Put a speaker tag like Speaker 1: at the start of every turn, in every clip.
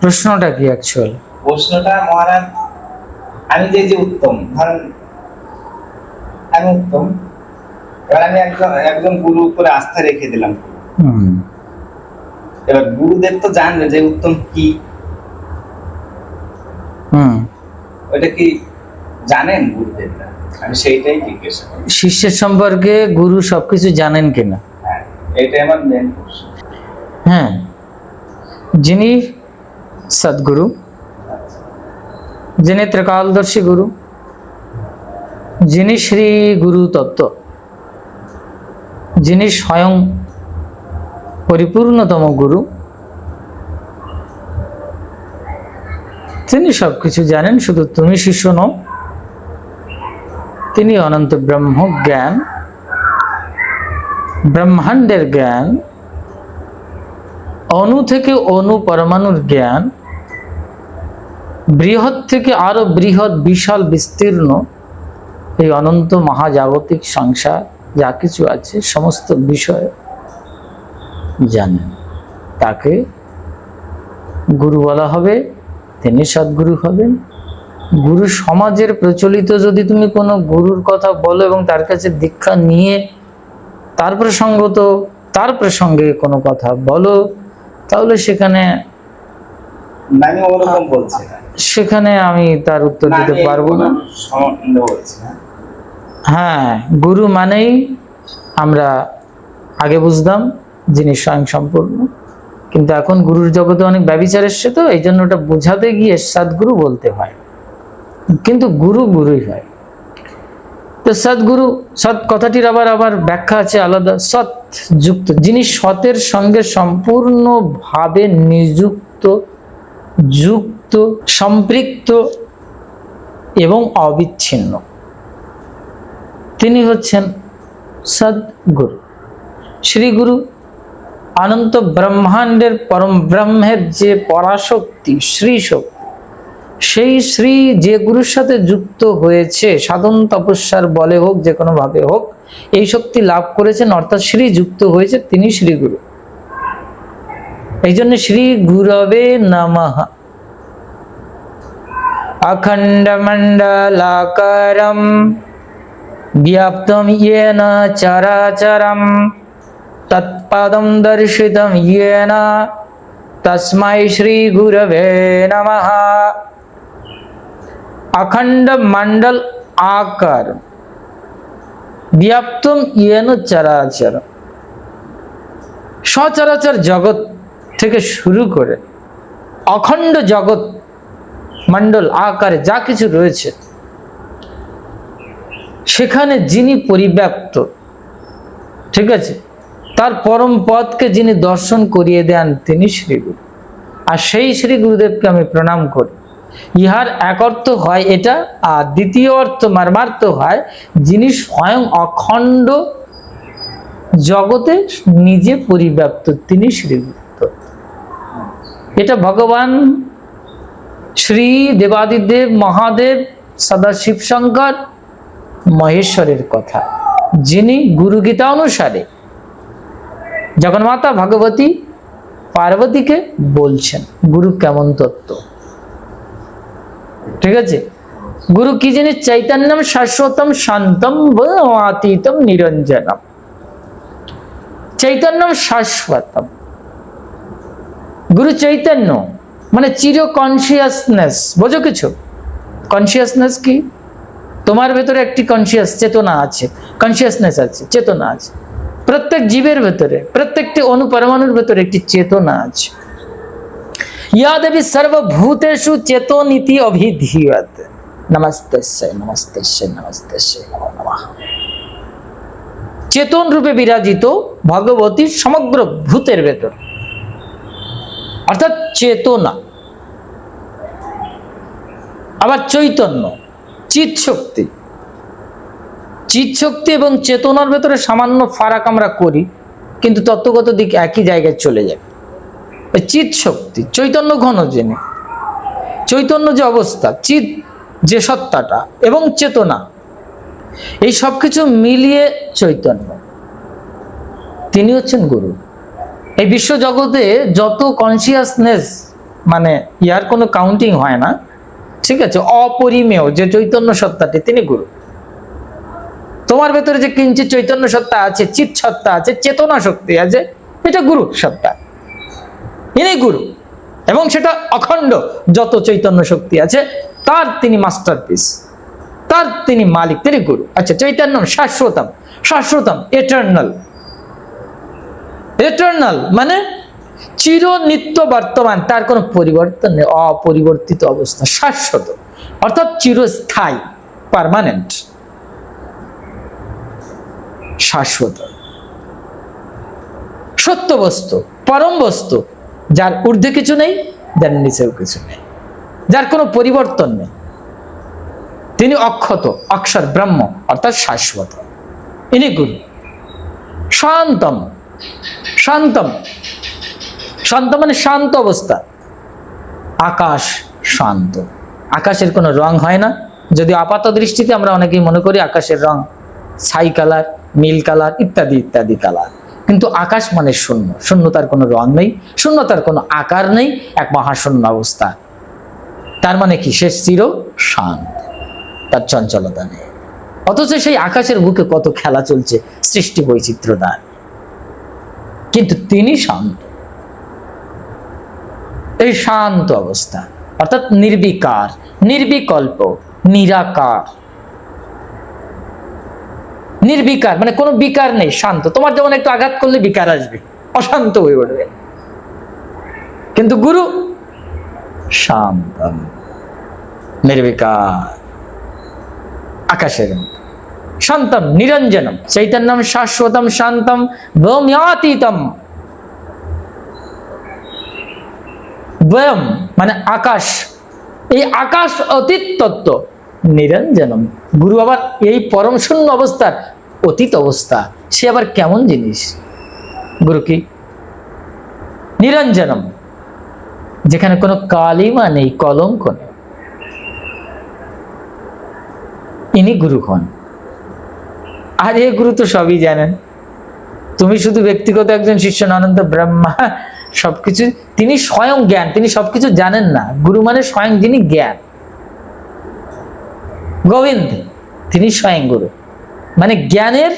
Speaker 1: প্রশ্নটা কি অ্যাকচুয়াল
Speaker 2: প্রশ্নটা মহারাজ আমি যে যে উত্তম ধরেন আমি উত্তম এবার আমি একজন একজন গুরু উপরে আস্থা রেখে দিলাম। এবার গুরুদেব তো জানবে যে উত্তম কি।
Speaker 1: হুম।
Speaker 2: ওইটা কি জানেন গুরুদেবরা? আমি সেইটাই জিজ্ঞাসা
Speaker 1: শিষ্যের সম্পর্কে গুরু সবকিছু জানেন কিনা?
Speaker 2: হ্যাঁ আমার মেন প্রশ্ন।
Speaker 1: হ্যাঁ। যিনি সদ্গুরু যিনি ত্রিকালদর্শী গুরু যিনি শ্রী গুরু তত্ত্ব যিনি স্বয়ং পরিপূর্ণতম গুরু তিনি সবকিছু জানেন শুধু তুমি শিষ্য নও তিনি অনন্ত ব্রহ্ম জ্ঞান ব্রহ্মাণ্ডের জ্ঞান অণু থেকে অণু পরমাণুর জ্ঞান, বৃহৎ থেকে আরও বৃহৎ, বিশাল, বিস্তীর্ণ এই অনন্ত মহাজাগতিক সংসার, যা কিছু আছে, সমস্ত বিষয় জানেন তাকে গুরু বলা হবে, তিনি সদ্গুরু হবেন। গুরু সমাজের প্রচলিত, যদি তুমি কোনো গুরুর কথা বলো এবং তার কাছে দীক্ষা নিয়ে তার প্রসঙ্গত, তার প্রসঙ্গে কোনো কথা বলো তাহলে সেখানে সেখানে আমি তার উত্তর দিতে পারব না।
Speaker 2: না
Speaker 1: হ্যাঁ? গুরু মানেই আমরা আগে বুঝতাম যিনি স্বয়ং সম্পূর্ণ। কিন্তু এখন গুরুর জগতে অনেক ব্যবিচার এসছে তো এই জন্য ওটা বোঝাতে গিয়ে সদ্গুরু বলতে হয়। কিন্তু গুরু গুরুই হয়। তো সদ্গুরু, সৎ কথাটির আবার আবার ব্যাখ্যা আছে আলাদা। সৎ যুক্ত, যিনি সতের সঙ্গে সম্পূর্ণভাবে নিযুক্ত, যুক্ত, সম্পৃক্ত এবং অবিচ্ছিন্ন। তিনি হচ্ছেন সদ্গুরু। শ্রীগুরু অনন্ত ব্রহ্মাণ্ডের পরম ব্রহ্মের যে পরাশক্তি শ্রী শক্তি সেই শ্রী যে গুরুর সাথে যুক্ত হয়েছে সাধন তপস্যার বলে হোক যে কোনো ভাবে হোক এই শক্তি লাভ করেছেন অর্থাৎ শ্রী যুক্ত হয়েছে তিনি শ্রীগুরু এই জন্য শ্রী গুরবে নমঃ অখণ্ড মণ্ডলাকারম व्याप्तं येन चराचरं तत्पदं दर्शितं येन तस्मै श्रीगुरवे नमः अखंड मंडल आकार व्याप्तम येन চরাচর সচরাচর জগৎ থেকে শুরু করে অখণ্ড জগৎ মণ্ডল আকারে যা কিছু রয়েছে সেখানে যিনি পরিব্যাপ্ত ঠিক আছে তার পরম পদকে যিনি দর্শন করিয়ে দেন তিনি শ্রীগুরু আর সেই শ্রী গুরুদেবকে আমি প্রণাম করি ইহার এক অর্থ হয় এটা, আর দ্বিতীয় অর্থ মার্মার্থ হয়, যিনি স্বয়ং অখণ্ড জগতে নিজে পরিব্যাপ্ত, তিনি শ্রীগুরু এটা ভগবান শ্রী দেবাদিদেব মহাদেব সদাশিব শঙ্কর মহেশ্বরের কথা, যিনি গুরু গীতা অনুসারে জগন্মাতা ভগবতী পার্বতীকে বলছেন, গুরু কেমন তত্ত্ব ঠিক আছে? গুরু কি জিনিস? চৈতন্যম শাশ্বতম শান্তম অতীতম নিরঞ্জনম। চৈতন্যম শাশ্বতম। গুরু চৈতন্য মানে চির কনসিয়াসনেস বোঝো কিছু? কনসিয়াসনেস কি? তোমার ভেতরে একটি কনসিয়াস চেতনা আছে কনসিয়াসনেস আছে, চেতনা আছে। প্রত্যেক জীবের ভেতরে, প্রত্যেকটি অনুপরমাণুর ভেতরে একটি চেতনা আছে। ইয়া দেবী সর্বভূতেষু চেতনীতি অভিধীয়ত নমস্তেস্য নমস্তেস্য নমস্তেস্য নমো নমঃ চেতন রূপে বিরাজিত ভগবতী সমগ্র ভূতের ভেতর অর্থাৎ চেতনা আবার চৈতন্য চিৎ শক্তি চিৎ শক্তি এবং চেতনার ভেতরে সামান্য ফারাক আমরা করি, কিন্তু তত্ত্বগত দিক একই জায়গায় চলে যায়। চিৎ শক্তি, চৈতন্য ঘন জেনে চৈতন্য যে অবস্থা চিত যে সত্তাটা এবং চেতনা, এই সব কিছু মিলিয়ে চৈতন্য। তিনি হচ্ছেন গুরু। এই বিশ্ব জগতে যত কনসিয়াসনেস মানে ইয়ার কোনো কাউন্টিং হয় না, ঠিক আছে, অপরিমেয় যে চৈতন্য সত্তাটি, তিনি গুরু। তোমার ভেতরে যে কিঞ্চিত চৈতন্য সত্তা আছে চিত সত্তা আছে, চেতনা শক্তি আছে, এটা গুরু সত্তা। ইনি গুরু। এবং সেটা অখণ্ড যত চৈতন্য শক্তি আছে, তার তিনি মাস্টারপিস। তার তিনি মালিক, তিনি গুরু। আচ্ছা চৈতন্য শাশ্বতম। শাশ্বতম এটার্নাল এটার্নাল মানে চির নিত্য বর্তমান, তার কোনো পরিবর্তন নেই, অপরিবর্তিত অবস্থা, শাশ্বত। অর্থাৎ চিরস্থায়ী পার্মানেন্ট শাশ্বত। সত্য বস্তু পরম বস্তু যার ঊর্ধ্বে কিছু নেই, যার নিচেও কিছু নেই। যার কোনো পরিবর্তন নেই। তিনি অক্ষত, অক্ষর ব্রহ্ম, অর্থাৎ শাশ্বত। ইনি গুরু। শান্তম। শান্তম। শান্ত মানে শান্ত অবস্থা। আকাশ শান্ত। আকাশের কোনো রং হয় না। যদি আপাত দৃষ্টিতে আমরা অনেকেই মনে করি আকাশের রং ছাই কালার, নীল কালার, ইত্যাদি ইত্যাদি কালার। কিন্তু আকাশ মানে শূন্য। শূন্যতার কোনো রং নেই, শূন্যতার কোনো আকার নেই, এক মহাশূন্য অবস্থা। তার মানে কি? সে চির শান্ত। তার চঞ্চলতা নেই। অথচ সেই আকাশের বুকে কত খেলা চলছে, সৃষ্টি বৈচিত্র্যতার কিন্তু তিনি শান্ত। এই শান্ত অবস্থা, অর্থাৎ নির্বিকার, নির্বিকল্প, নিরাকার। নির্বিকার মানে কোনো বিকার নেই, শান্ত। তোমার যেমন একটু আঘাত করলে বিকার আসবে, অশান্ত হয়ে উঠবে কিন্তু গুরু, শান্তম, নির্বিকার, আকাশের শান্তম, নিরঞ্জনম চৈতন্যম শাশ্বতম, শান্তম ভৌম্যাতীতম বয়ম মানে আকাশ, এই আকাশ অতীত তত্ত্ব। নিরঞ্জনম। গুরু আবার এই পরম শূন্য অবস্থার অতীত অবস্থা, সে আবার কেমন জিনিস? গুরু কি? নিরঞ্জনম, যেখানে কোনো কালিমা নেই, কলঙ্ক নেই। ইনি গুরু হন। আর এ গুরু তো সবই জানেন। তুমি শুধু ব্যক্তিগত একজন শিষ্য আনন্দ ব্রহ্মা, সবকিছু, তিনি স্বয়ং জ্ঞান, তিনি সবকিছু জানেন না। গুরু মানে স্বয়ং যিনি জ্ঞান। গোবিন্দ, তিনি স্বয়ং গুরু মানে জ্ঞানের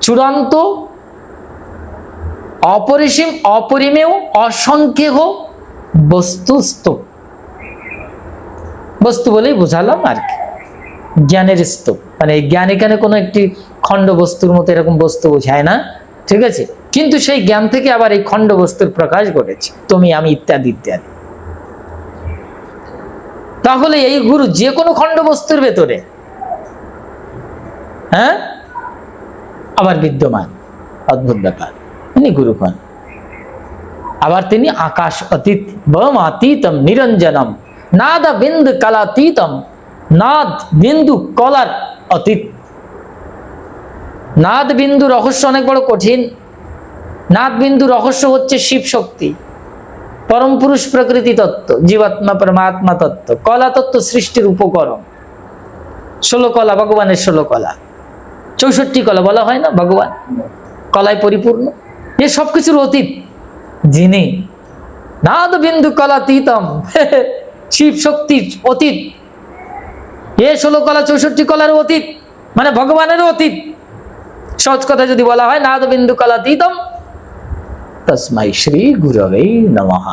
Speaker 1: চূড়ান্ত অপরিসীম, অপরিমেয় অসংখ্য বস্তুস্তূপ বস্তু বলেই বুঝালাম আর কি। জ্ঞানের স্তূপ। মানে জ্ঞান এখানে কোনো একটি খণ্ড বস্তুর মতো এরকম বস্তু বোঝায় না, ঠিক আছে? কিন্তু সেই জ্ঞান থেকে আবার এই খণ্ড বস্তুর প্রকাশ ঘটেছে, তুমি, আমি ইত্যাদি ইত্যাদি। তাহলে এই গুরু যে কোনো খণ্ড বস্তুর ভেতরে হ্যাঁ? আবার বিদ্যমান, অদ্ভুত ব্যাপার। তিনি গুরু হন আবার তিনি আকাশ অতীত বমাতীতম নিরঞ্জনম, নাদ বিন্দু কলাতীতম নাদ বিন্দু কলার অতীত। নাদ বিন্দু রহস্য অনেক বড় কঠিন। নাদ বিন্দু রহস্য হচ্ছে শিব শক্তি। পরম পুরুষ প্রকৃতি তত্ত্ব, জীবাত্মা পরমাত্মা তত্ত্ব, কলা তত্ত্ব সৃষ্টির উপকরণ। ষোলো কলা, ভগবানের ষোলো কলা। চৌষট্টি কলা বলা হয় না ভগবান? কলায় পরিপূর্ণ। এ সব কিছুর অতীত, যিনি নাদ বিন্দু কলাতীতম। শিব শক্তির অতীত। এ ষোলো কলা, চৌষট্টি কলার অতীত মানে ভগবানের অতীত। সহজ কথা যদি বলা হয় নাদ বিন্দু কলাতীতম তসমাই শ্রী গুরবে নমঃ।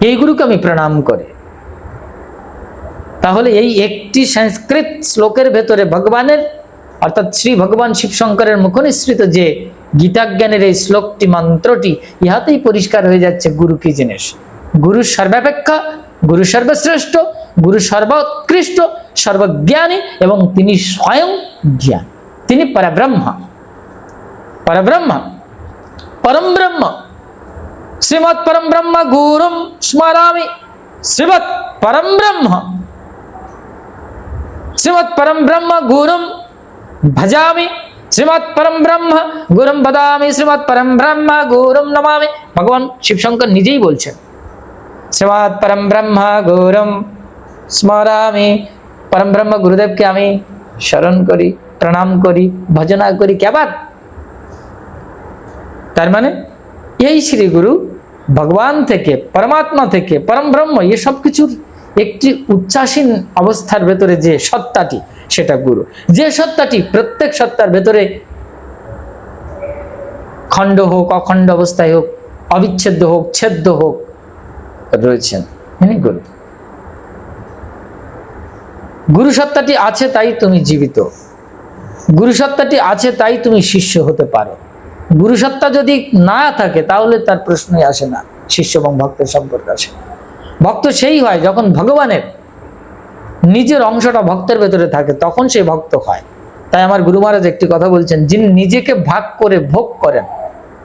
Speaker 1: এই গুরুকে আমি প্রণাম করে। তাহলে এই একটি সংস্কৃত শ্লোকের ভেতরে ভগবানের, অর্থাৎ শ্রী ভগবান শিব শঙ্করের মুখনিসৃত যে গীতাজ্ঞানের এই শ্লোকটি, মন্ত্রটি, ইহাতেই পরিষ্কার হয়ে যাচ্ছে গুরু কি জিনিস? গুরু সর্বাপেক্ষা, গুরু সর্বশ্রেষ্ঠ, গুরু সর্বোৎকৃষ্ট, সর্বজ্ঞানী এবং তিনি স্বয়ং জ্ঞান। তিনি পরব্রহ্ম। পরব্রহ্ম। পরম ব্রহ্ম শ্রীমৎ পরম ব্রহ্ম গুরুম স্মরামি শ্রীমৎ পরম ব্রহ্ম শ্রীমৎ পরম ব্রহ্ম গুরুম ভজামি শ্রীমৎ পরম ব্রহ্ম গুরুম বদামি শ্রীমৎ পরম ব্রহ্ম গুরুম নমামি ভগবান শিবশঙ্কর নিজেই বলছেন শ্রীমৎ পরম ব্রহ্ম গুরুম স্মরামি পরম ব্রহ্ম গুরুদেবকে আমি স্মরণ করি, প্রণাম করি, ভজনা করি। কেবার তার মানে এই শ্রী গুরু ভগবান থেকে, পরমাত্মা থেকে, পরম ব্রহ্ম এসব কিছুর একটি উচ্ছ্বাসীন অবস্থার ভেতরে যে সত্তাটি, সেটা গুরু। যে সত্তাটি প্রত্যেক সত্তার ভেতরে খণ্ড হোক, অখণ্ড অবস্থায় হোক, অবিচ্ছেদ্য হোক, ছেদ্য হোক রয়েছেন ইনি গুরু। গুরু সত্তাটি আছে তাই তুমি জীবিত। গুরু সত্তাটি আছে তাই তুমি শিষ্য হতে পারো। গুরু সত্তা যদি না থাকে, তাহলে তার প্রশ্নই আসে না। শিষ্য এবং ভক্তের সম্পর্ক আসে ভক্ত সেই হয় যখন ভগবানের নিজের অংশটা ভক্তের ভেতরে থাকে, তখন সে ভক্ত হয়। তাই আমার গুরু মহারাজ একটি কথা বলছেন, যিনি নিজেকে ভাগ করে ভোগ করেন,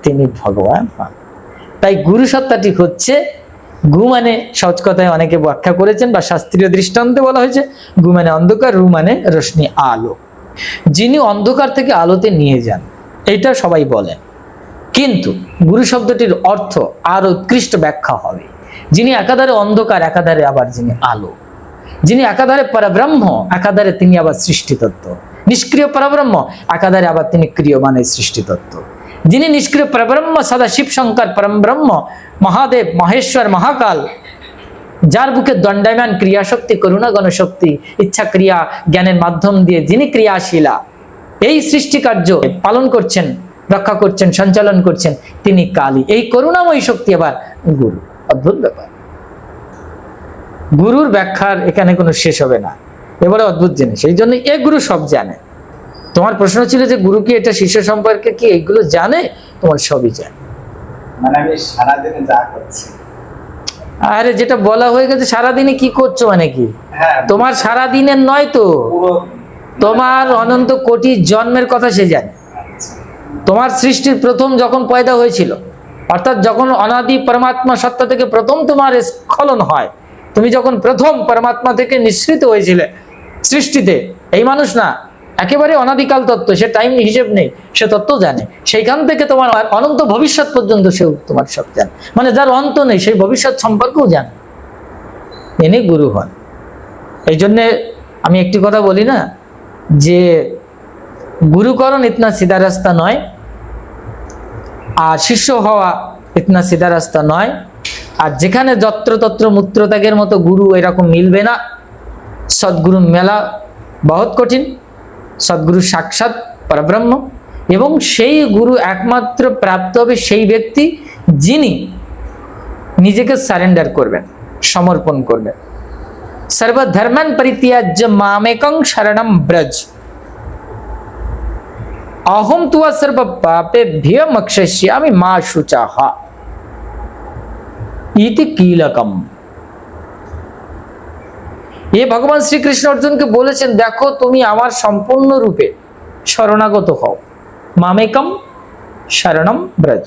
Speaker 1: তিনি ভগবান হন। তাই গুরু সত্তাটি হচ্ছে, গু মানে সহজ কথায় অনেকে ব্যাখ্যা করেছেন বা শাস্ত্রীয় দৃষ্টান্তে বলা হয়েছে, গু মানে অন্ধকার, রু মানে রশ্মি আলো। যিনি অন্ধকার থেকে আলোতে নিয়ে যান এটা সবাই বলে। কিন্তু গুরু শব্দটির অর্থ আর উৎকৃষ্ট ব্যাখ্যা হবে। যিনি একাধারে অন্ধকার, একাধারে আবার যিনি আলো। যিনি একাধারে পরব্রহ্ম, একাধারে তিনি আবার সৃষ্টিতত্ত্ব। নিষ্ক্রিয় পরব্রহ্ম, একাধারে আবার তিনি ক্রিয় ক্রিয়মানের সৃষ্টিতত্ত্ব। যিনি নিষ্ক্রিয় পরব্রহ্ম, সদা শিব শঙ্কর পরম ব্রহ্ম মহাদেব, মহেশ্বর, মহাকাল, যার বুকে দণ্ডায়মান ক্রিয়াশক্তি করুণা গণশক্তি ইচ্ছা ক্রিয়া জ্ঞানের মাধ্যম দিয়ে যিনি ক্রিয়াশীলা এই সৃষ্টিকার্য পালন করছেন রক্ষা করছেন সঞ্চালন করছেন তিনি কালী। এই করুণাময়ী শক্তি আবার গুরু। অদ্ভুত ব্যাপার। গুরুর ব্যাখ্যার এখানে কোনো শেষ হবে না। এবারে অদ্ভুত জিনিস। এই জন্য এ গুরু সব জানে। তোমার প্রশ্ন ছিল যে গুরু কি এটা শিষ্য সম্পর্কে কি এগুলো জানে? তোমার সবই জানে।
Speaker 2: মানে
Speaker 1: আরে যেটা বলা হয়ে গেছে সারাদিনে কি করছ মানে কি?
Speaker 2: হ্যাঁ।
Speaker 1: তোমার সারাদিনের নয় তো। তোমার অনন্ত কোটি জন্মের কথা সে জানে। তোমার সৃষ্টির প্রথম যখন পয়দা হয়েছিল, অর্থাৎ যখন অনাদি পরমাত্মা সত্তা থেকে প্রথম তোমার স্খলন হয়, তুমি যখন প্রথম পরমাত্মা থেকে নিঃসৃত হয়েছিলে সৃষ্টিতে, এই মানুষ না, একেবারে অনাদিকাল তত্ত্ব, সে টাইম হিসেব নেই, সে তত্ত্ব জানে। সেইখান থেকে তোমার অনন্ত ভবিষ্যৎ পর্যন্ত সেও তোমার সব জানে। মানে যার অন্ত নেই, সেই ভবিষ্যৎ সম্পর্কেও জানে। ইনি গুরু হন। এই জন্যে আমি একটি কথা বলি না যে গুরুকরণ ইতনা সিধা রাস্তা নয়, আর শিষ্য হওয়া ইতনা সিধা রাস্তা নয়, আর যেখানে যত্রতত্র মূত্রত্যাগের মতো গুরু এরকম মিলবে না, সদ্গুরু মেলা বহুত কঠিন, সদ্গুরু সাক্ষাৎ পরব্রহ্ম, এবং সেই গুরু একমাত্র প্রাপ্ত হবে সেই ব্যক্তি যিনি নিজেকে সারেন্ডার করবেন, সমর্পণ করবেন। সর্বধর্মান পরিত্যাজ্য মামেকং শরণম ব্রজ অহম তুয়া সর্ব পাপে মক্ষস্যামি মা শুচাহ ইতি কীলকম এ ভগবান শ্রীকৃষ্ণ অর্জুনকে বলেছেন দেখো তুমি আমার সম্পূর্ণ রূপে শরণাগত হও মামেকম শরণম ব্রজ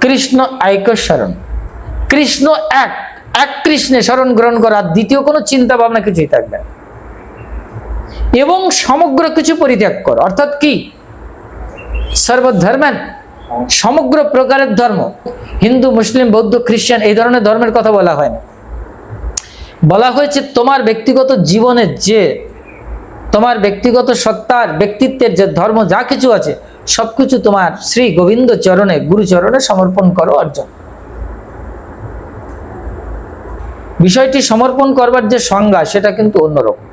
Speaker 1: কৃষ্ণ এক শরণ কৃষ্ণ এক এক কৃষ্ণে স্মরণ গ্রহণ করা আর দ্বিতীয় কোনো চিন্তা ভাবনা কিছুই থাকবে না। এবং সমগ্র কিছু পরিত্যাগ কর। অর্থাৎ কি? সর্বধর্মেন সমগ্র প্রকারের ধর্ম, হিন্দু, মুসলিম, বৌদ্ধ, খ্রিস্টান, এই ধরনের ধর্মের কথা বলা হয় না। বলা হয়েছে তোমার ব্যক্তিগত জীবনের যে, তোমার ব্যক্তিগত সত্তার, ব্যক্তিত্বের যে ধর্ম যা কিছু আছে, সবকিছু তোমার শ্রী গোবিন্দ চরণে গুরুচরণে সমর্পণ করো, অর্জন। বিষয়টি সমর্পণ করবার যে সংজ্ঞা সেটা কিন্তু অন্যরকম।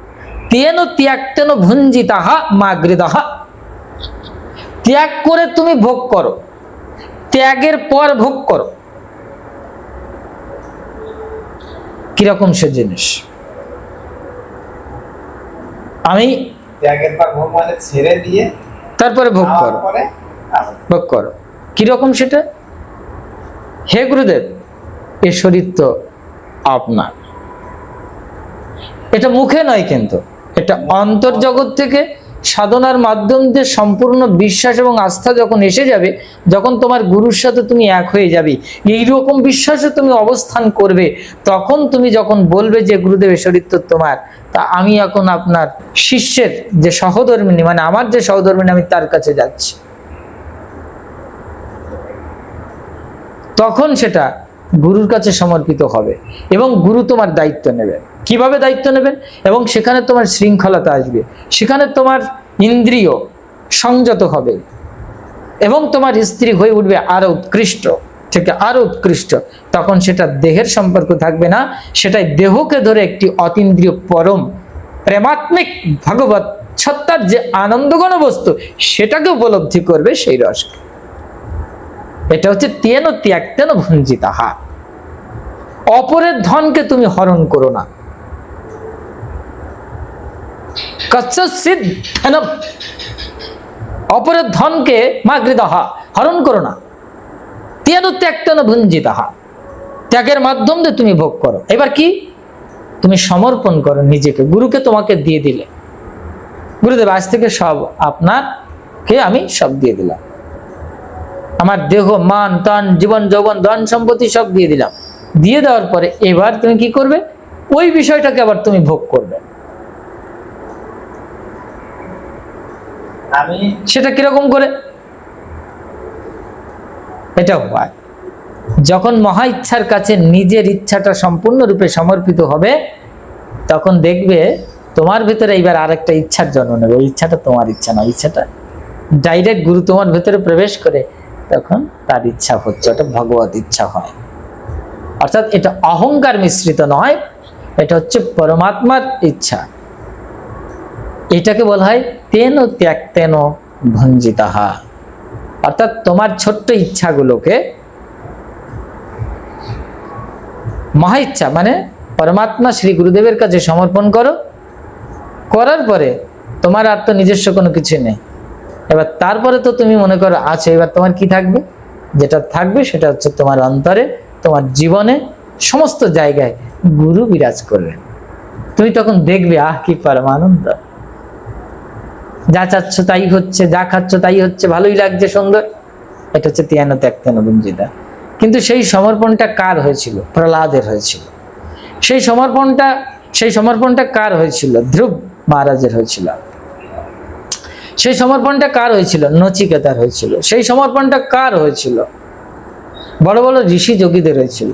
Speaker 1: তেন ত্যাগতেন ভুঞ্জিতাহা মা গৃদাহা? ত্যাগ করে তুমি ভোগ করো ত্যাগের পর ভোগ করো। কীরকম সে জিনিস? আমি
Speaker 2: ত্যাগের পর ভোগ মানে ছেড়ে দিয়ে
Speaker 1: তারপরে ভোগ করো। ভোগ করো। কীরকম সেটা? হে গুরুদেব এ শরীর তো আপনার। এটা মুখে নয় কিন্তু, এটা অন্তর্জগৎ থেকে সাধনার মাধ্যম দিয়ে সম্পূর্ণ বিশ্বাস এবং আস্থা যখন এসে যাবে, যখন তোমার গুরুর সাথে তুমি এক হয়ে যাবে এই রকম বিশ্বাসে তুমি অবস্থান করবে, তখন তুমি যখন বলবে যে গুরুদেব শরীর তো তোমার, তা আমি এখন আপনার শিষ্যের যে সহধর্মিনী মানে আমার যে সহধর্মিনী, আমি তার কাছে যাচ্ছি। তখন সেটা গুরুর কাছে সমর্পিত হবে এবং গুরু তোমার দায়িত্ব নেবেন কীভাবে দায়িত্ব নেবেন এবং সেখানে তোমার শৃঙ্খলতা আসবে। সেখানে তোমার ইন্দ্রিয় সংযত হবে এবং তোমার স্ত্রী হয়ে উঠবে আরও উৎকৃষ্ট, থেকে আরও উৎকৃষ্ট। তখন সেটা দেহের সম্পর্ক থাকবে না, সেটাই দেহকে ধরে একটি অতীন্দ্রিয় পরম, প্রেমাত্মিক ভগবত সত্তার যে আনন্দগণ বস্তু, সেটাকে উপলব্ধি করবে সেই রসকে এটা হচ্ছে তেন ত্যাক্তেন ভঞ্জিতাহা। অপরের ধনকে তুমি হরণ করো না। অপরের ধনকে মাগৃদাহা, হরণ করো না। তেন ত্যাক্তেন ভঞ্জিতাহা। ত্যাগের মাধ্যম দিয়ে তুমি ভোগ করো। এবার কি? তুমি সমর্পণ করো নিজেকে। গুরুকে তোমাকে দিয়ে দিলে। গুরুদেব, আজ থেকে সব আপনার কে আমি সব দিয়ে দিলাম। আমার দেহ মান তন জীবন যৌবন ধন সম্পত্তি সব দিয়ে দিলাম। দিয়ে দেওয়ার পরে এবার তুমি কি করবে? ওই বিষয়টাকে আবার তুমি ভোগ করবে।
Speaker 2: আমি
Speaker 1: সেটা কীরকম করে? এটা হয়। যখন মহা ইচ্ছার কাছে নিজের ইচ্ছাটা সম্পূর্ণরূপে সমর্পিত হবে তখন দেখবে তোমার ভিতরে এইবার আরেকটা ইচ্ছার জন্ম নেবে। ওই ইচ্ছাটা তোমার ইচ্ছা নয়। ইচ্ছাটা ডাইরেক্ট গুরু তোমার ভেতরে প্রবেশ করে তখন তার ইচ্ছা হচ্ছে ওটা ভগবত ইচ্ছা হয়। অর্থাৎ এটা অহংকার মিশ্রিত নয়, এটা হচ্ছে পরমাত্মার ইচ্ছা। এটাকে বলা হয় তেন ত্যাক্তেন ভঞ্জিতাহা। অর্থাৎ তোমার ছোট্ট ইচ্ছাগুলোকে মহা ইচ্ছা মানে পরমাত্মা শ্রী গুরুদেবের কাছে সমর্পণ করো। করার পরে তোমার আর তো নিজস্ব কোনো কিছু নেই। এবার তারপরে তো তুমি মনে করো আছো, এবার তোমার কি থাকবে? যেটা থাকবে সেটা হচ্ছে তোমার অন্তরে, তোমার জীবনে সমস্ত জায়গায় গুরু বিরাজ করবেন তুমি তখন দেখবে, আহ, কি পরমানন্দ। যা চাচ্ছ তাই হচ্ছে, যা খাচ্ছ তাই হচ্ছে, ভালোই লাগছে, সুন্দর। এটা হচ্ছে তিয়ানো ত্যাক্তানো বঞ্জিতা কিন্তু সেই সমর্পণটা কার হয়েছিল? প্রহ্লাদের হয়েছিল। সেই সমর্পণটা সেই সমর্পণটা কার হয়েছিল? ধ্রুব মহারাজের হয়েছিল। সেই সমর্পণটা কার হয়েছিল? নচিকেতার হয়েছিল। সেই সমর্পণটা কার হয়েছিল? বড় বড় ঋষি যোগীদের হয়েছিল।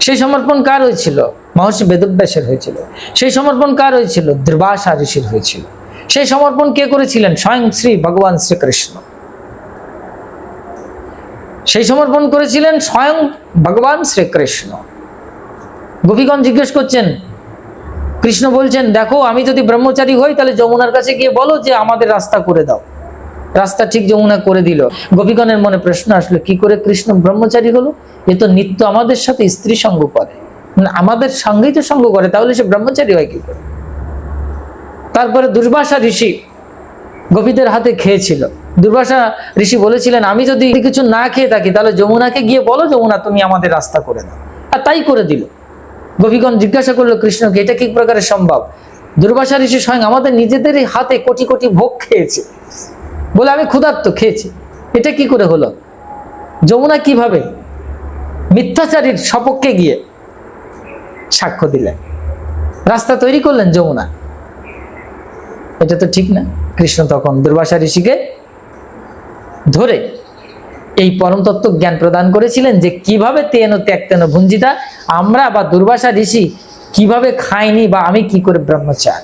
Speaker 1: সেই সমর্পণ কার হয়েছিল? মহর্ষি বেদব্যাসের হয়েছিল। সেই সমর্পণ কার হয়েছিল? দ্রবাসা ঋষির হয়েছিল। সেই সমর্পণ কে করেছিলেন? স্বয়ং শ্রী ভগবান শ্রীকৃষ্ণ। সেই সমর্পণ করেছিলেন স্বয়ং ভগবান শ্রীকৃষ্ণ। গোপীগণ জিজ্ঞেস করছেন কৃষ্ণ বলছেন, দেখো, আমি যদি ব্রহ্মচারী হই, তাহলে যমুনার কাছে গিয়ে বলো যে আমাদের রাস্তা করে দাও। রাস্তা ঠিক যমুনা করে দিল। গোপীগণের মনে প্রশ্ন আসলো, কি করে কৃষ্ণ ব্রহ্মচারী হলো? এ তো নিত্য আমাদের সাথে স্ত্রী সঙ্গ করে। মানে আমাদের সঙ্গেই তো সঙ্গ করে, তাহলে সে ব্রহ্মচারী হয় কি করে? তারপরে দুর্বাসা ঋষি গোপীদের হাতে খেয়েছিল। দুর্বাসা ঋষি বলেছিলেন, আমি যদি কিছু না খেয়ে থাকি, তাহলে যমুনাকে গিয়ে বলো, যমুনা তুমি আমাদের রাস্তা করে দাও। আর তাই করে দিল। গোপীগণ জিজ্ঞাসা করল, কৃষ্ণকে, এটা কি প্রকারে সম্ভব? দুর্বাসা ঋষি স্বয়ং আমাদের নিজেদেরই হাতে কোটি কোটি ভোগ খেয়েছে। বলে, আমি ক্ষুধার্ত, খেয়েছি। এটা কি করে হলো? যমুনা কীভাবে? মিথ্যাচারীর সপক্ষে গিয়ে সাক্ষ্য দিলেন। রাস্তা তৈরি করলেন যমুনা। এটা তো ঠিক না। কৃষ্ণ তখন দুর্বাসা ঋষিকে ধরে এই পরম তত্ত্ব জ্ঞান প্রদান করেছিলেন যে কীভাবে তেন ত্যাগ তেন ভুঞ্জিতা, আমরা বা দুর্বাসা ঋষি কীভাবে খাইনি বা আমি কি করে ব্রহ্মচার?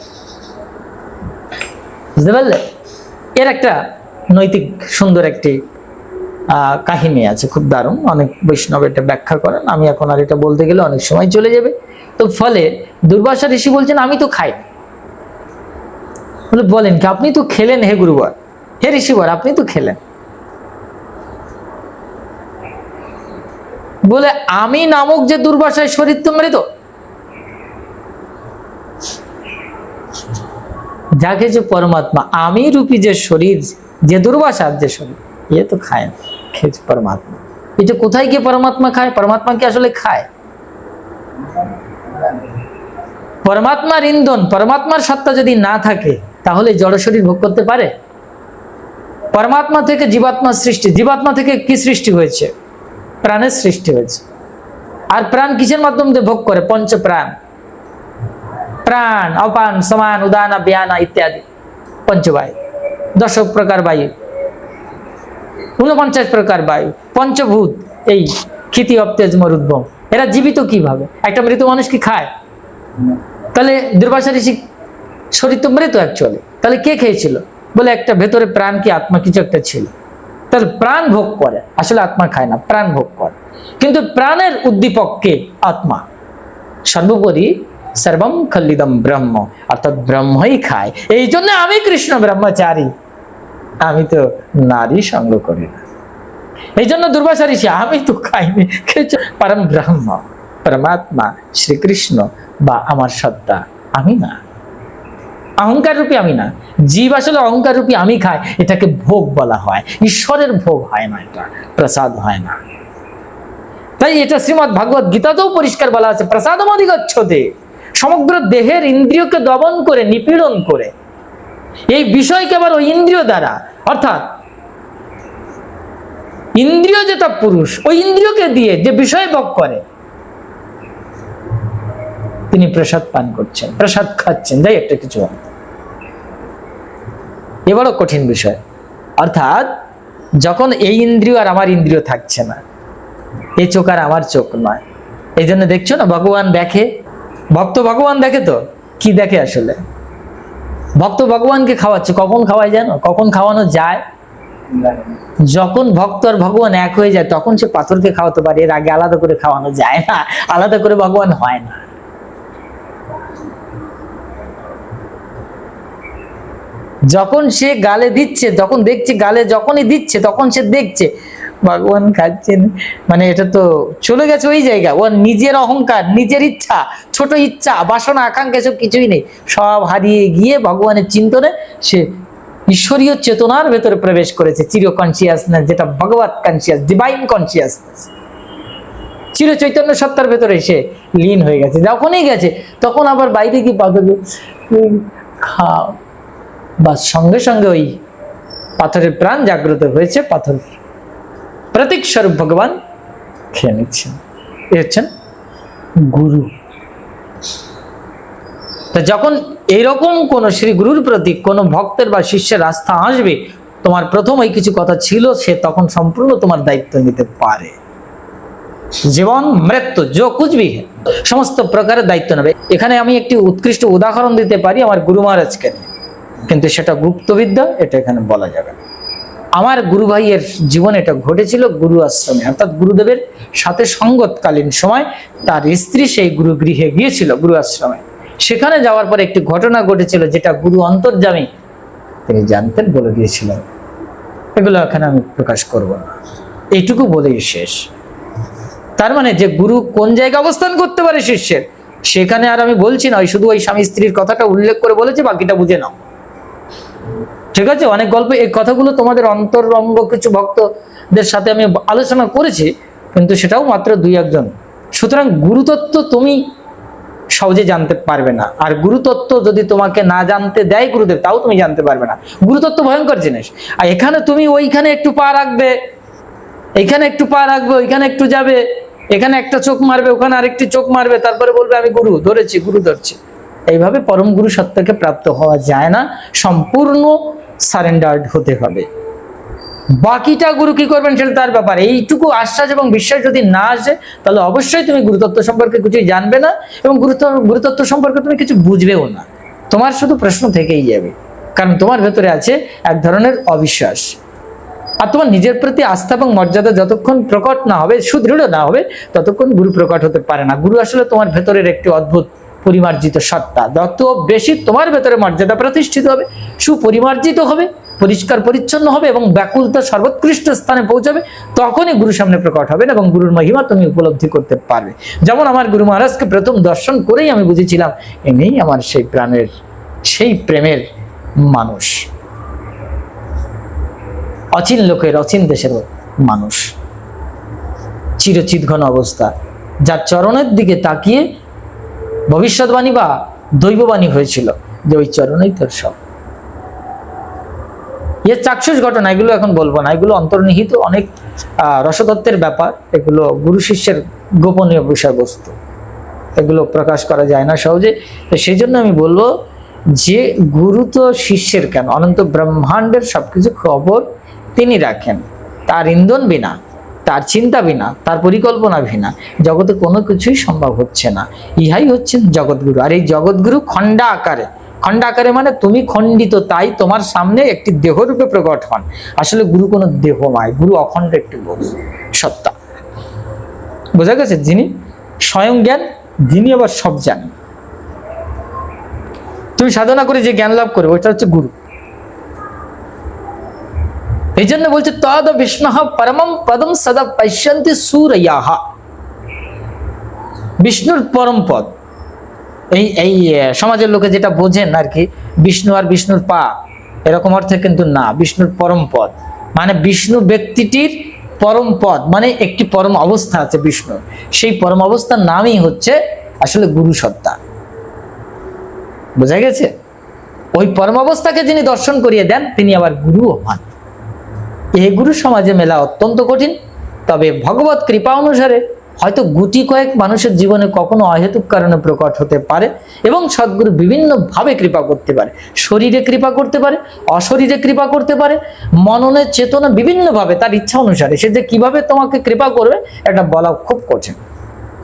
Speaker 1: বুঝতে পারলে? এর একটা নৈতিক সুন্দর একটি কাহিনী আছে, খুব দারুণ। অনেক বৈষ্ণব এটা ব্যাখ্যা করেন। আমি এখন আর এটা বলতে গেলে অনেক সময় চলে যাবে। তো ফলে দুর্বাসা ঋষি বলছেন, আমি তো খাই বলে, বলেন কি, আপনি তো খেলেন হে গুরুবর। হে ঋষিবর, আপনি তো খেলেন। বলে, আমি নামক যে দুর্বাসায় শরীর তো? মৃত যা খেয়েছে পরমাত্মা, আমি রূপী যে শরীর, যে দুর্বাসার যে শরীর, এ তো খায় না খেয়েছে পরমাত্মা। এটা কোথায় গিয়ে পরমাত্মা খায়? পরমাত্মা কি আসলে খায়? পরমাত্মার ইন্ধন, পরমাত্মার সত্তা যদি না থাকে, তাহলে জড় শরীর ভোগ করতে পারে? পরমাত্মা থেকে জীবাত্মার সৃষ্টি, জীবাত্মা থেকে কি সৃষ্টি হয়েছে? প্রাণের সৃষ্টি হয়েছে। আর প্রাণ কিসের মাধ্যম দিয়ে ভোগ করে? পঞ্চ প্রাণ প্রাণ অপান, সমান, উদানা, বিয়ানা ইত্যাদি। পঞ্চবায়ু। দশ প্রকার বায়ু। ঊনপঞ্চাশ প্রকার বায়ু। পঞ্চভূত, এই ক্ষিতি অপ্তেজ মরুদ্ভম এরা জীবিত কীভাবে? একটা মৃত মানুষ কি খায়? তাহলে দুর্বাসা ঋষি শরীর তো মৃত অ্যাকচুয়ালি তাহলে কে খেয়েছিল? বলে একটা ভেতরে প্রাণ কি আত্মা কিছু একটা ছিল। তাহলে প্রাণ ভোগ করে। আসলে আত্মা খায় না, প্রাণ ভোগ করে। কিন্তু প্রাণের উদ্দীপককে আত্মা। সর্বোপরি সর্বম খল্লিদম ব্রহ্ম, অর্থাৎ ব্রহ্মই খায়। এই জন্য আমি কৃষ্ণ ব্রহ্মচারী। আমি তো নারী সঙ্গ করি না। এই জন্য দুর্বাসা ঋষি আমি তো খাইনি। পরম ব্রহ্ম, পরমাত্মা, শ্রীকৃষ্ণ বা আমার সত্তা, আমি না। অহংকার রূপী আমি না। জীব আসলে অহংকার রূপী আমি খাই, এটাকে ভোগ বলা হয়। ঈশ্বরের ভোগ হয় না এটা, প্রসাদ হয় না। তাই এটা শ্রীমদ ভাগবত গীতাতেও পরিষ্কার বলা আছে প্রসাদম অধিগচ্ছতে সমগ্র দেহের ইন্দ্রিয়কে দমন করে, নিপীড়ন করে। এই বিষয়কে আবার ওই ইন্দ্রিয় দ্বারা, অর্থাৎ ইন্দ্রিয় যেটা পুরুষ, ওই ইন্দ্রিয়কে দিয়ে যে বিষয় ভোগ করে, তিনি প্রসাদ পান করছেন, প্রসাদ খাচ্ছেন। যাই একটা কিছু। এ বড় কঠিন বিষয়। অর্থাৎ যখন এই ইন্দ্রিয় আর আমার ইন্দ্রিয় থাকছে না এই চোখ আর আমার চোখ নয়। এই জন্য দেখছ না, ভগবান দেখে, ভক্ত ভগবান দেখে তো, কি দেখে আসলে? ভক্ত ভগবানকে খাওয়াচ্ছে, কখন খাওয়ায় জানো? কখন খাওয়ানো যায়? যখন ভক্ত আর ভগবান এক হয়ে যায়, তখন সে পাথরকে খাওয়াতে পারে, এর আগে আলাদা করে খাওয়ানো যায় না, আলাদা করে ভগবান হয় না। যখন সে গালে দিচ্ছে তখন দেখছে গালে যখনই দিচ্ছে, তখন সে দেখছে, ভগবান খাচ্ছেন। মানে এটা তো চলে গেছে ওই জায়গা। ও নিজের অহংকার, নিজের ইচ্ছা, ছোট ইচ্ছা, বাসনা, আকাঙ্ক্ষা, এসব কিছুই নেই। সব হারিয়ে গিয়ে ভগবানের চিন্তনে সে ঈশ্বরীয় চেতনার ভেতরে প্রবেশ করেছে, চির কনসিয়াসনেস যেটা ভগবত কনসিয়াস ডিভাইন কনসিয়াসনেস চির চৈতন্য সত্তার ভেতরে সে লীন হয়ে গেছে। যখনই গেছে, তখন আবার বাইরে কি পাথর খাও। বা সঙ্গে সঙ্গে ওই পাথরের প্রাণ জাগ্রত হয়েছে পাথর। প্রতীক স্বরূপ ভগবান খেয়ে নিচ্ছেন। এ হচ্ছেন গুরু। তা যখন এরকম কোন শ্রী গুরুর প্রতি কোনো ভক্তের বা শিষ্যের আস্থা আসবে, তোমার প্রথম এই কিছু কথা ছিল, সে তখন সম্পূর্ণ তোমার দায়িত্ব নিতে পারে। জীবন, মৃত্যু, যো ভি সমস্ত প্রকারের দায়িত্ব নেবে। এখানে আমি একটি উৎকৃষ্ট উদাহরণ দিতে পারি আমার গুরু মহারাজকে নিয়ে। কিন্তু সেটা গুপ্তবিদ্যা, এটা এখানে বলা যাবে না। আমার গুরু ভাইয়ের জীবনে এটা ঘটেছিল গুরু আশ্রমে। অর্থাৎ গুরুদেবের সাথে সঙ্গতকালীন সময় তার স্ত্রী সেই গুরু গৃহে গিয়েছিল, গুরু আশ্রমে। সেখানে যাওয়ার পরে একটি ঘটনা ঘটেছিল যেটা গুরু অন্তর্জামী তিনি জানতেন বলে দিয়েছিলেন। এগুলো এখানে আমি প্রকাশ করব না। এইটুকু বলেই শেষ। তার মানে যে গুরু কোন জায়গায় অবস্থান করতে পারে শিষ্যের, সেখানে আর আমি বলছি না শুধু ওই স্বামী স্ত্রীর কথাটা উল্লেখ করে বলেছি, বাকিটা বুঝে নাও। ঠিক আছে? অনেক গল্প এই কথাগুলো তোমাদের অন্তরঙ্গ কিছু ভক্তদের সাথে আমি আলোচনা করেছি, কিন্তু সেটাও মাত্র দুই একজন। সুতরাং গুরুতত্ত্ব তুমি সহজে জানতে পারবে না। আর গুরুতত্ত্ব যদি তোমাকে না জানতে দেয় গুরুদেব, তাও তুমি জানতে পারবে না। গুরুতত্ত্ব ভয়ঙ্কর জিনিস। আর এখানে তুমি ওইখানে একটু পা রাখবে, এখানে একটু পা রাখবে, ওইখানে একটু যাবে, এখানে একটা চোখ মারবে, ওখানে আরেকটি চোখ মারবে, তারপরে বলবে, আমি গুরু, ধরেছি, গুরু ধরছি। এইভাবে পরম গুরু সত্যকে প্রাপ্ত হওয়া যায় না, সম্পূর্ণ সারেন্ডার্ড হতে হবে। বাকিটা গুরু কি করবেন সেটা তার ব্যাপার। এইটুকু আশ্বাস এবং বিশ্বাস যদি না আসে, তাহলে অবশ্যই তুমি গুরুতত্ত্ব সম্পর্কে কিছুই জানবে না এবং গুরুত্ব, গুরুতত্ত্ব সম্পর্কে তুমি কিছু বুঝবেও না। তোমার শুধু প্রশ্ন থেকেই যাবে, কারণ তোমার ভেতরে আছে এক ধরনের অবিশ্বাস। আর তোমার নিজের প্রতি আস্থা এবং মর্যাদা যতক্ষণ প্রকট না হবে, সুদৃঢ় না হবে, ততক্ষণ গুরু প্রকট হতে পারে না। গুরু আসলে তোমার ভেতরের একটি অদ্ভুত পরিমার্জিত সত্তা। যত বেশি তোমার ভেতরে মর্যাদা প্রতিষ্ঠিত হবে, সুপরিমার্জিত হবে, পরিষ্কার পরিচ্ছন্ন হবে এবং ব্যাকুলতা সর্বোৎকৃষ্ট স্থানে পৌঁছাবে, তখনই গুরু সামনে প্রকট হবে এবং গুরুর মহিমা তুমি উপলব্ধি করতে পারবে। যেমন আমার গুরু মহারাজকে প্রথম দর্শন করেই আমি বুঝেছিলাম, এনেই আমার সেই প্রাণের, সেই প্রেমের মানুষ। অচিন লোকের, অচিন দেশের মানুষ। চিরচিত ঘন অবস্থা। যার চরণের দিকে তাকিয়ে ভবিষ্যৎবাণী বা দৈববাণী হয়েছিল যে ওই চরণেই তোর সব। ইয়ে চাক্ষুষ ঘটনা, এগুলো এখন বলব না। এগুলো অন্তর্নিহিত অনেক রসতত্ত্বের ব্যাপার। এগুলো গুরু শিষ্যের গোপনীয় বিষয়বস্তু। এগুলো প্রকাশ করা যায় না সহজে। তো সেই জন্য আমি বলব যে গুরু তো শিষ্যের কেন? অনন্ত ব্রহ্মাণ্ডের সবকিছু খবর তিনি রাখেন। তার ইন্ধন বিনা। তার চিন্তা বিনা, তার পরিকল্পনা বিনা, জগতে কোনো কিছুই সম্ভব হচ্ছে না। ইহাই হচ্ছেন জগৎগুরু। আর এই জগৎগুরু খণ্ডা আকারে। খণ্ডাকারে মানে তুমি খণ্ডিত, তাই তোমার সামনে একটি দেহরূপে প্রকট হন। আসলে গুরু কোনো দেহ নয়, গুরু অখণ্ড একটি সত্তা। বোঝা গেছে? যিনি স্বয়ং জ্ঞান, যিনি আবার সব জানেন। তুমি সাধনা করে যে জ্ঞান লাভ করবে ওইটা হচ্ছে গুরু। এই জন্য বলছে, তদ বিষ্ণু পরমম পদম সদা পশ্যন্তি সুরয়াহা। বিষ্ণুর পরম পদ। এই এই সমাজের লোকে যেটা বোঝেন আর কি বিষ্ণু আর বিষ্ণুর পা, এরকম অর্থে কিন্তু না, বিষ্ণুর পরম পদ। মানে বিষ্ণু ব্যক্তিটির পরম পদ মানে একটি পরম অবস্থা আছে বিষ্ণু সেই পরম অবস্থার নামই হচ্ছে আসলে গুরু সত্তা। বোঝা গেছে? ওই পরম অবস্থাকে যিনি দর্শন করিয়ে দেন, তিনি আবার গুরুও হন। এই গুরু সমাজে মেলা অত্যন্ত কঠিন। তবে ভগবত কৃপা অনুসারে হয়তো গুটি কয়েক মানুষের জীবনে কখনো অহেতুক কারণে প্রকট হতে পারে এবং সদ্গুরু বিভিন্নভাবে কৃপা করতে পারে। শরীরে কৃপা করতে পারে, অশরীরে কৃপা করতে পারে মননের চেতনা বিভিন্নভাবে তার ইচ্ছা অনুসারে সে যে কীভাবে তোমাকে কৃপা করবে এটা বলা খুব কঠিন।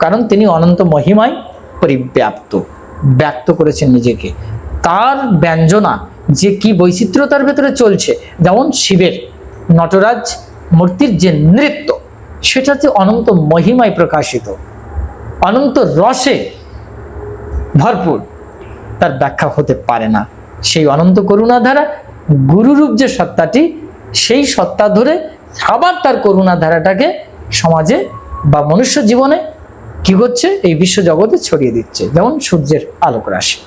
Speaker 1: কারণ তিনি অনন্ত মহিমায় পরিব্যাপ্ত, ব্যক্ত করেছেন নিজেকে। তার ব্যঞ্জনা যে কি বৈচিত্র্যতার ভেতরে চলছে, যেমন শিবের নটরাজ মূর্তির যে নৃত্য, সেটা হচ্ছে অনন্ত মহিমায় প্রকাশিত। অনন্ত রসে ভরপুর। তার ব্যাখ্যা হতে পারে না। সেই অনন্ত করুণা ধারা গুরুরূপ যে সত্তাটি, সেই সত্তা ধরে আবার তার করুণা ধারাটাকে সমাজে বা মনুষ্য জীবনে কি করছে? এই বিশ্ব জগতে ছড়িয়ে দিচ্ছে। যেমন সূর্যের আলোক রাশি।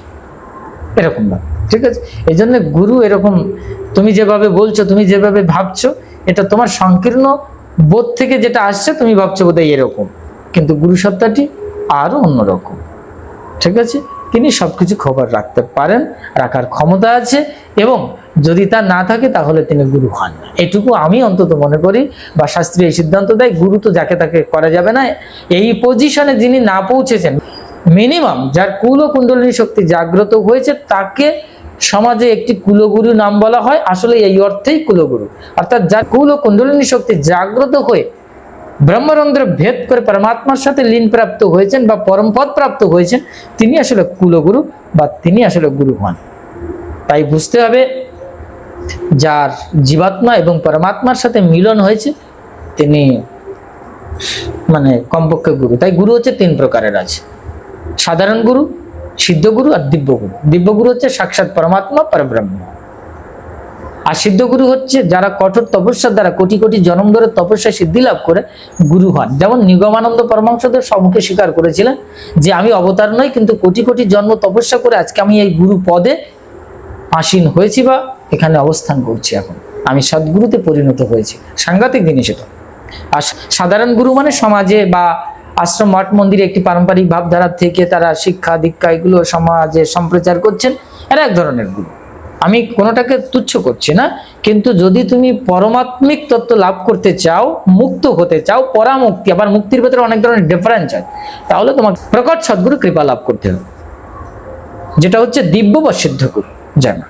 Speaker 1: এরকম ঠিক আছে? এই জন্য গুরু এরকম তুমি যেভাবে বলছো, তুমি যেভাবে ভাবছ, এটা তোমার সংকীর্ণ বোধ থেকে যেটা আসছে, তুমি ভাবছ বোধহয় এরকম। কিন্তু গুরু সত্তাটি আরও অন্যরকম। ঠিক আছে? তিনি সবকিছু খবর রাখতে পারেন, রাখার ক্ষমতা আছে, এবং যদি তা না থাকে, তাহলে তিনি গুরু হন এটুকু আমি অন্তত মনে করি, বা শাস্ত্রীয় এই সিদ্ধান্ত দেয়, গুরু তো যাকে তাকে করা যাবে না, এই পজিশনে যিনি না পৌঁছেছেন মিনিমাম যার কুল ও কুণ্ডলিনী শক্তি জাগ্রত হয়েছে, তাকে সমাজে একটি কুলগুরু নাম বলা হয়, আসলে এই অর্থেই কুলগুরু। অর্থাৎ যার কুল ও কুণ্ডলিনী শক্তি জাগ্রত হয়ে ব্রহ্মরন্ধ্র ভেদ করে পরমাত্মার সাথে লীন প্রাপ্ত হয়েছেন বা পরমপদ প্রাপ্ত হয়েছেন, তিনি আসলে কুলগুরু বা তিনি আসলে গুরু হন। তাই বুঝতে হবে, যার জীবাত্মা এবং পরমাত্মার সাথে মিলন হয়েছে, তিনি মানে কমপক্ষে গুরু। তাই গুরু হচ্ছে তিন প্রকারের আছে। সাধারণ গুরু সিদ্ধ গুরু আর দিব্যগুরু। দিব্যগুরু হচ্ছে সাক্ষাৎ পরমাত্মা, পরব্রহ্ম। আর সিদ্ধ গুরু হচ্ছে যারা কঠোর তপস্যার দ্বারা কোটি কোটি জন্ম ধরে তপস্যা সিদ্ধি লাভ করে গুরু হন। যেমন নিগমানন্দ পরমাংশদেব সম্মুখে স্বীকার করেছিলেন যে, আমি অবতার নই, কিন্তু কোটি কোটি জন্ম তপস্যা করে আজকে আমি এই গুরু পদে আসীন হয়েছি বা এখানে অবস্থান করছি এখন। আমি সদ্গুরুতে পরিণত হয়েছি। সাংঘাতিক জিনিস এটা। আর সাধারণ গুরু মানে সমাজে বা আশ্রম মঠ মন্দিরে একটি পারম্পরিক ভাবধারা থেকে তারা শিক্ষা, দীক্ষা এগুলো সমাজে সম্প্রচার করছেন। এরা এক ধরনের গুরু। আমি কোনোটাকে তুচ্ছ করছি না, কিন্তু যদি তুমি পরমাত্মিক তত্ত্ব লাভ করতে চাও, মুক্ত হতে চাও, পরামুক্তি, আবার মুক্তির ভেতরে অনেক ধরনের ডিফারেন্স হয় তাহলে তোমাকে প্রকট সদ্গুরু কৃপা লাভ করতে হবে। যেটা হচ্ছে দিব্য বা সিদ্ধ গুরু, জানা।